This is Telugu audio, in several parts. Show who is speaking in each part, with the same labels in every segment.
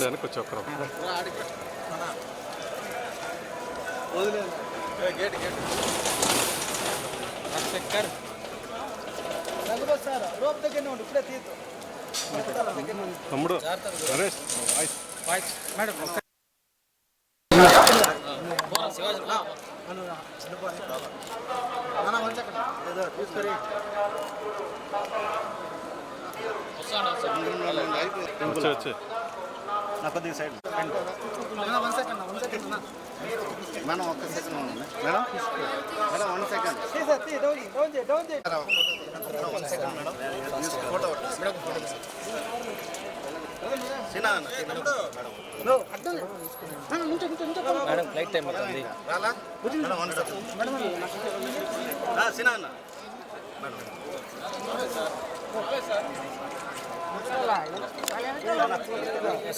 Speaker 1: వెనక్కి వచ్చి ఒక్కరం.
Speaker 2: గేట్ గేట్
Speaker 3: నలుగురు
Speaker 1: తమ్ముడు నరేష్
Speaker 2: మేడం తీసుకొని
Speaker 4: కొద్దిగా side.
Speaker 3: One second one second
Speaker 4: madam? ఒక్క సెకండ్ ఉండండి వన్ సెకండ్
Speaker 2: ఫ్లైట్ టైం అవుతుంది
Speaker 4: మేడం వన్ సెకండ్ చిన్న అన్న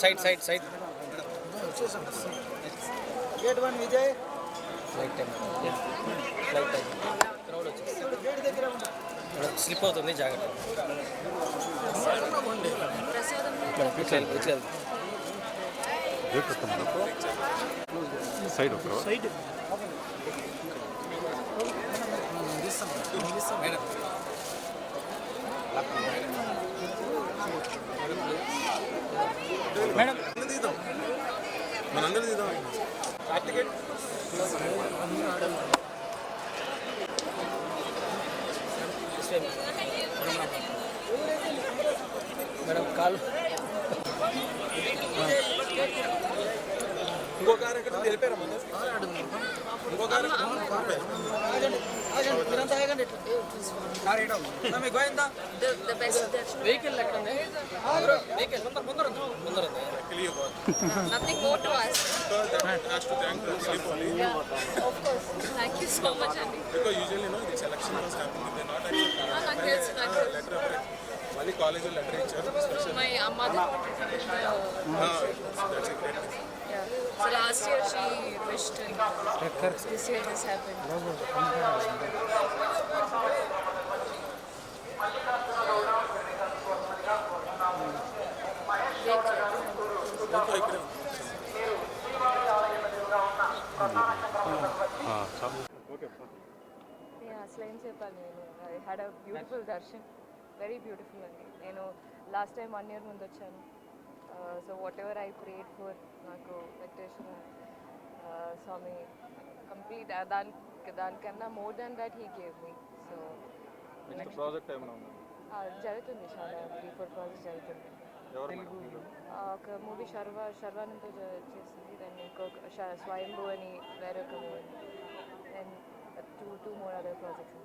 Speaker 2: side side side.
Speaker 3: Gate one Vijay
Speaker 2: flight time flight time crowd వచ్చేసి
Speaker 3: గేట్ దగ్గర ఉండు.
Speaker 2: స్లిప్ అవుతుంది జాగ్రత్త. ఇట్లా ఇట్లా
Speaker 1: సైడ్
Speaker 3: సైడ్
Speaker 2: మేడం
Speaker 5: మనందరూ తీద్దాం
Speaker 2: మేడం కాల్.
Speaker 5: ఇంకో కారు ఎక్కడ తెలిపారా మన ఇంకో కారు.
Speaker 2: వెహికల్ వెహికల్ ముందర ముందర. ముందర.
Speaker 6: Nothing more to us.
Speaker 5: Because that has to thank Dilip only.
Speaker 6: Yeah, of course. Thank you so much, Andy.
Speaker 5: Because usually, no, this selection was happening, they're not actually.
Speaker 6: No, not uh, here, not.
Speaker 5: Letter of uh, it. Only college of literature. Special.
Speaker 6: My uh, mother put
Speaker 5: it that's a great thing.
Speaker 6: Yeah. So last year she wished to. this year this happened.
Speaker 7: అసలు ఏం చెప్పాలి నేను? I had a beautiful darshan. Very beautiful అండి. నేను లాస్ట్ టైం వన్ ఇయర్ ముందు వచ్చాను. So whatever I prayed for నాకు వెంకటేశ్వర స్వామి కంప్లీట్ దానికి దానికన్నా more than that he gave me so
Speaker 1: project
Speaker 7: జరుగుతుంది చాలా త్రీ ఫోర్ ప్రాజెక్ట్ జరుగుతుంది ఒక మూవీ శర్వ శర్వానంతో చేసింది. దాన్ని ఇంకొక స్వయంభూ అని వేరొక movie. And two two more other projects